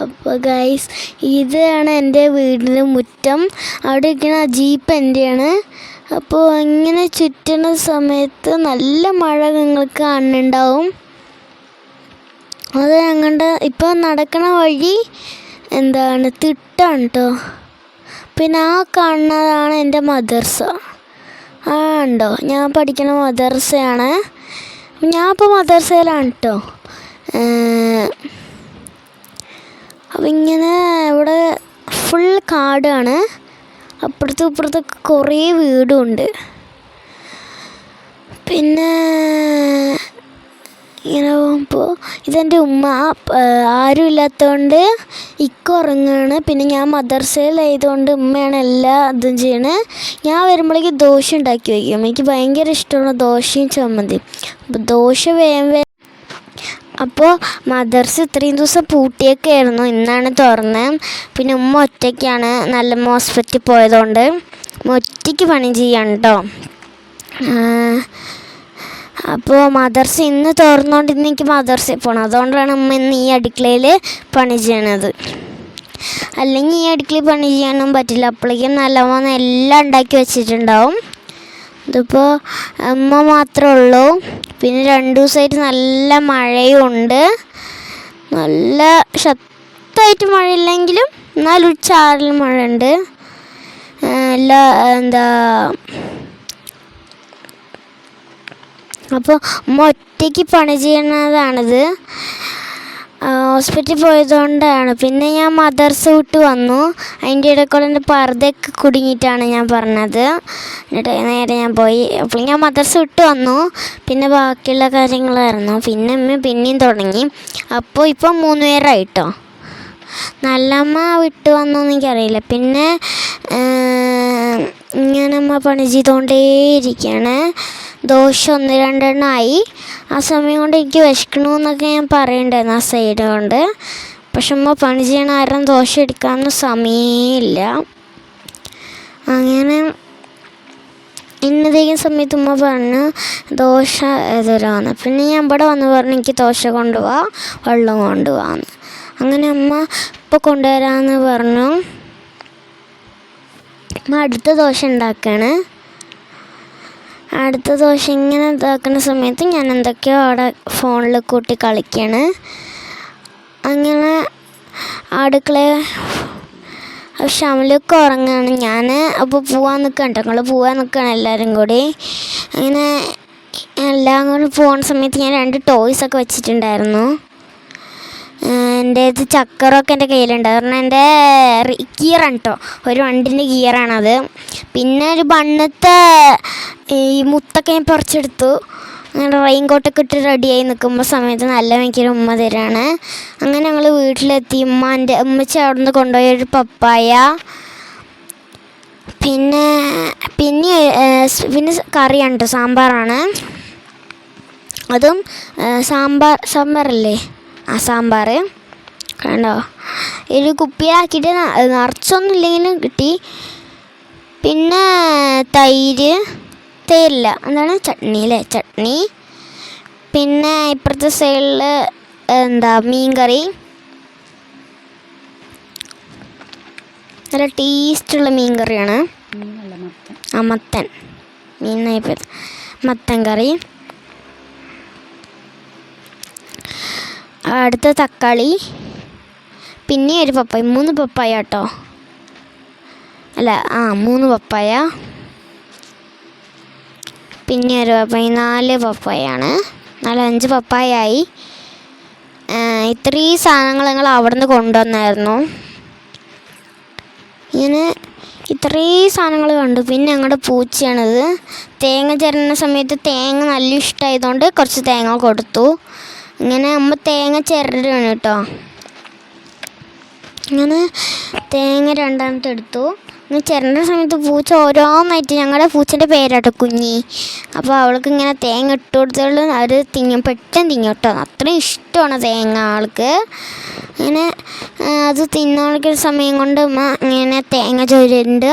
അപ്പോൾ ഗൈസ് ഇതാണ് എന്റെ വീടിന്റെ മുറ്റം. അവിടെ ഇരിക്കുന്ന ജീപ്പ് എന്റെയാണ്. അപ്പോൾ ഇങ്ങനെ ചുറ്റുന്ന സമയത്ത് നല്ല മഴ നിങ്ങൾക്ക് കാണുന്നുണ്ടാവും. അത് ഞങ്ങളുടെ ഇപ്പോൾ നടക്കണ വഴി എന്താണ്? തിട്ടാണ് കേട്ടോ പിന്നെ ആ കാണുന്നതാണ് എന്റെ മദർസ. ആ ഉണ്ടോ? ഞാൻ പഠിക്കുന്ന മദർസയാണ്. ഞാൻ ഇപ്പോൾ മദർസയിലാണ് കേട്ടോ അപ്പം ഇങ്ങനെ ഇവിടെ ഫുൾ കാടാണ്. അപ്പുറത്തും ഇപ്പുറത്തൊക്കെ കുറേ വീടുണ്ട്. പിന്നെ ഇങ്ങനെ പോകുമ്പോൾ ഇതെന്റെ ഉമ്മ ആരും ഇല്ലാത്തതുകൊണ്ട് ഇക്ക ഉറങ്ങുകയാണ് പിന്നെ ഞാൻ മദർസയിലായതുകൊണ്ട് ഉമ്മയാണ് എല്ലാ ഇതും ചെയ്യണത് ഞാൻ വരുമ്പോഴേക്ക് ദോശ ഉണ്ടാക്കി വയ്ക്കും. എനിക്ക് ഭയങ്കര ഇഷ്ടമാണ് ദോശയും ചമ്മന്തി അപ്പോൾ ദോശ വേഗം അപ്പോൾ മദർസ് ഇത്രയും ദിവസം പൂട്ടിയൊക്കെ ആയിരുന്നു ഇന്നാണ് തുറന്ന്. പിന്നെ ഉമ്മ ഒറ്റയ്ക്കാണ് നല്ല ഹോസ്പിറ്റലിൽ പോയതുകൊണ്ട് ഒറ്റയ്ക്ക് പണി ചെയ്യണ്ടോ അപ്പോൾ മദർസ് ഇന്ന് തുറന്നുകൊണ്ട് ഇന്ന് എനിക്ക് മദർസിൽ പോകണം അതുകൊണ്ടാണ് ഉമ്മ ഇന്ന് ഈ അടുക്കളയിൽ പണി ചെയ്യണത്. അല്ലെങ്കിൽ ഈ അടുക്കളയിൽ പണി ചെയ്യാനൊന്നും പറ്റില്ല. അപ്പോഴേക്കും നല്ലവണ്ണം എല്ലാം ഉണ്ടാക്കി വെച്ചിട്ടുണ്ടാവും. ഇതിപ്പോൾ അമ്മ മാത്രമേ ഉള്ളൂ. പിന്നെ രണ്ട് ദിവസമായിട്ട് നല്ല മഴയുണ്ട്. നല്ല ശക്തമായിട്ട് മഴയില്ലെങ്കിലും എന്നാലും ഉച്ചാറിൽ ചാറൽ മഴ ഉണ്ട് എല്ലാ എന്താ അപ്പോൾ ഒറ്റയ്ക്ക് പണി ചെയ്യണതാണിത്. ഹോസ്പിറ്റലിൽ പോയതുകൊണ്ടാണ്. പിന്നെ ഞാൻ മദർസ് വിട്ട് വന്നു. അതിന്റെ ഇടയ്ക്കുള്ള എന്റെ പർദ്ദയൊക്കെ കുടുങ്ങിയിട്ടാണ് ഞാൻ പറഞ്ഞത്. എന്നിട്ട് നേരെ ഞാൻ പോയി. അപ്പോൾ ഞാൻ മദർസ് വിട്ട് വന്നു. പിന്നെ ബാക്കിയുള്ള കാര്യങ്ങളായിരുന്നു. പിന്നെ അമ്മ പിന്നെയും തുടങ്ങി. അപ്പോൾ ഇപ്പം മൂന്ന് പേരായിട്ടോ? നല്ലമ്മ വിട്ട് വന്നു എനിക്കറിയില്ല. പിന്നെ ഇങ്ങനെ അമ്മ പണി ചെയ്തുകൊണ്ടേയിരിക്കുകയാണ്. ദോശ ഒന്ന് രണ്ടെണ്ണമായി ആ സമയം കൊണ്ട് എനിക്ക് വിശക്കണമെന്നൊക്കെ ഞാൻ പറയണ്ടായിരുന്നു ആ സൈഡ് കൊണ്ട്. പക്ഷെ അമ്മ പണി ചെയ്യണ ആരും ദോശ എടുക്കാനൊന്നും സമയമില്ല. അങ്ങനെ ഇന്നതേക്കും സമയത്ത് ഉമ്മ പറഞ്ഞു ദോശ തരാമെന്ന് പിന്നെ ഞാൻ ഇവിടെ വന്ന് പറഞ്ഞു എനിക്ക് ദോശ കൊണ്ടുപോവാ വെള്ളം കൊണ്ടുപോകാമെന്ന് അങ്ങനെ അമ്മ ഇപ്പോൾ കൊണ്ടുവരാമെന്ന് പറഞ്ഞു. അമ്മ അടുത്ത ദോശ ഉണ്ടാക്കുകയാണ് അടുത്ത ദോശ ഇങ്ങനെ ഇതാക്കുന്ന സമയത്ത് ഞാൻ എന്തൊക്കെയോ അവിടെ ഫോണിൽ കൂട്ടി കളിക്കുകയാണ് അങ്ങനെ അടുക്കള ഷമലൊക്കെ ഉറങ്ങുകയാണ് ഞാൻ അപ്പോൾ പോവാൻ നിൽക്കണ്ട ഞങ്ങൾ പോവാൻ നിൽക്കുകയാണ് എല്ലാവരും കൂടി. അങ്ങനെ എല്ലാം കൂടി പോകുന്ന സമയത്ത് ഞാൻ രണ്ട് ടോയ്സൊക്കെ വെച്ചിട്ടുണ്ടായിരുന്നു. എന്റെ ഇത് ചക്കറൊക്കെ എന്റെ കയ്യിലുണ്ട്. കാരണം എന്റെ ഗിയറാണ് കേട്ടോ ഒരു വണ്ടിന്റെ ഗിയറാണത് പിന്നെ ഒരു ബണ്ണത്തെ ഈ മുത്തൊക്കെ ഞാൻ പറിച്ചെടുത്തു. അങ്ങനെ റെയിൻ കോട്ടൊക്കെ ഇട്ട് റെഡിയായി നിൽക്കുമ്പോൾ സമയത്ത് നല്ല ഭയങ്കര ഉമ്മ തരാണ്. അങ്ങനെ ഞങ്ങൾ വീട്ടിലെത്തി. ഉമ്മാന്റെ ഉമ്മച്ചി അവിടെ നിന്ന് കൊണ്ടുപോയ ഒരു പപ്പായ. പിന്നെ പിന്നെ പിന്നെ കറിയാണ് കേട്ടോ സാമ്പാറാണ്. അതും സാമ്പാർ സാമ്പാറല്ലേ? ആ സാമ്പാർ കണ്ടോ? ഒരു കുപ്പിയാക്കിയിട്ട് നിറച്ചൊന്നും ഇല്ലെങ്കിലും കിട്ടി. പിന്നെ തൈര് തേരില്ല എന്താണ്? ചട്നി അല്ലേ? ചട്നി. പിന്നെ ഇപ്പുറത്തെ സൈഡിൽ എന്താ മീൻ കറി നല്ല ടേസ്റ്റുള്ള മീൻ കറിയാണ് ആ മത്തൻ. മീൻ മത്തൻ കറി. അടുത്ത തക്കാളി പിന്നെ ഒരു പപ്പായ മൂന്ന് പപ്പായ കേട്ടോ. അല്ല ആ മൂന്ന് പപ്പായ. പിന്നെ ഒരു പപ്പായ നാല് പപ്പായാണ്. നാല് അഞ്ച് പപ്പായായി. ഇത്രയും സാധനങ്ങൾ ഞങ്ങൾ അവിടെ നിന്ന് കൊണ്ടുവന്നായിരുന്നു. ഇങ്ങനെ ഇത്രയും സാധനങ്ങൾ കണ്ടു. പിന്നെ ഞങ്ങളുടെ പൂച്ചയാണിത്. തേങ്ങ ചിരണ്ട സമയത്ത് തേങ്ങ നല്ല ഇഷ്ടമായതുകൊണ്ട് കുറച്ച് തേങ്ങ കൊടുത്തു. ഇങ്ങനെ അമ്മ തേങ്ങ ചിരടുകയാണ് കേട്ടോ. ഇങ്ങനെ തേങ്ങ രണ്ടാമത്തെ എടുത്തു. ഇങ്ങനെ ചിരണ്ട സമയത്ത് പൂച്ച ഓരോന്നായിട്ട് ഞങ്ങളുടെ പൂച്ചന്റെ പേരാട്ടോ കുഞ്ഞി. അപ്പോൾ അവൾക്ക് ഇങ്ങനെ തേങ്ങ ഇട്ട് കൊടുത്തോളും അവർ തിങ്ങും പെട്ടെന്ന് തിങ്ങും കേട്ടോ. അത്രയും ഇഷ്ടമാണ് തേങ്ങ ആൾക്ക്. ഇങ്ങനെ അത് തിന്നോളിക്കുന്ന സമയം കൊണ്ട് ഇങ്ങനെ തേങ്ങ ചൊരുണ്ട്.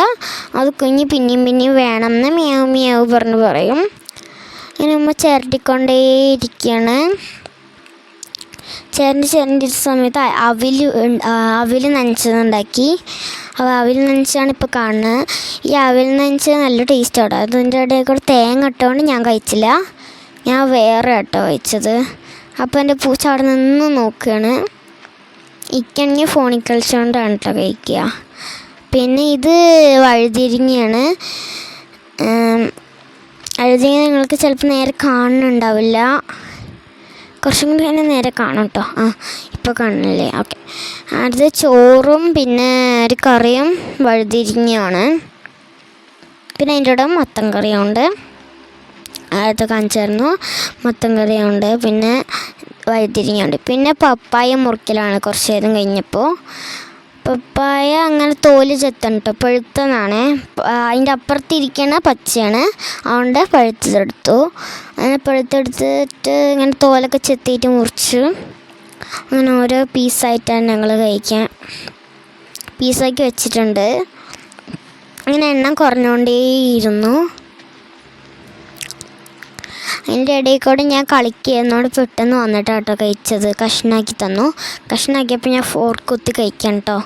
അത് കുഞ്ഞ് പിന്നെയും പിന്നെയും വേണം എന്ന് മിയാവ് മിയാവ് പറഞ്ഞ് പറയും. ഉമ്മ ചിരട്ടിക്കൊണ്ടേയിരിക്കുകയാണ് ചേരണ്ടി ചേരണ്ടി സമയത്ത് അവിൽ അവിൽ നനച്ചതുണ്ടാക്കി. അപ്പോൾ അവിൽ നനച്ചാണ് ഇപ്പോൾ കാണുന്നത്. ഈ അവിൽ നനച്ചത് നല്ല ടേസ്റ്റ് ആണ് അതിന്റെ ഇടയിൽ കൂടെ തേങ്ങ ഇട്ടുകൊണ്ട് ഞാൻ കഴിച്ചില്ല. ഞാൻ വേറെ കേട്ടോ കഴിച്ചത്. അപ്പോൾ എന്റെ പൂച്ച അവിടെ നിന്ന് നോക്കുകയാണ് ഇക്കാണെങ്കിൽ ഫോണിൽ കളിച്ചുകൊണ്ടാണ് കേട്ടോ കഴിക്കുക. പിന്നെ ഇത് വഴുതിരിങ്ങയാണ്. ഉം, നിങ്ങൾക്ക് ചിലപ്പോൾ നേരെ കാണുന്നുണ്ടാവില്ല. കുറച്ചും കൂടി തന്നെ നേരെ കാണും കേട്ടോ ആ ഇപ്പോൾ കാണുന്നില്ലേ? ഓക്കെ. അടുത്ത് ചോറും പിന്നെ ഒരു കറിയും വഴുതിരിഞ്ഞാണ് പിന്നെ അതിന്റെ കൂടെ മത്തൻ കറിയുണ്ട്. അടുത്ത് കാണിച്ചായിരുന്നു. മത്തൻ കറിയുണ്ട് പിന്നെ വഴുതിരിഞ്ഞുണ്ട് പിന്നെ പപ്പായ മുറിക്കലാണ് കുറച്ച് നേരം കഴിഞ്ഞപ്പോൾ. പപ്പായ അങ്ങനെ തോൽ ചെത്തണം കേട്ടോ പഴുത്തതാണ്. അതിന്റെ അപ്പുറത്തിരിക്കണ പച്ചയാണ്. അതുകൊണ്ട് പഴുത്തതെടുത്തു. അങ്ങനെ പഴുത്തെടുത്തിട്ട് ഇങ്ങനെ തോലൊക്കെ ചെത്തിയിട്ട് മുറിച്ചു. അങ്ങനെ ഓരോ പീസായിട്ടാണ് ഞങ്ങൾ കഴിക്കാൻ. പീസാക്കി വെച്ചിട്ടുണ്ട്. അങ്ങനെ എണ്ണം കുറഞ്ഞുകൊണ്ടേയിരുന്നു. അതിന്റെ ഇടയിൽ കൂടെ ഞാൻ കളിക്കുന്നോട് പെട്ടെന്ന് വന്നിട്ടാട്ടോ കഴിച്ചത്. കഷ്ണാക്കി തന്നു. കഷ്ണാക്കിയപ്പോൾ ഞാൻ ഫോർക്ക് കുത്തി കഴിക്കാം കേട്ടോ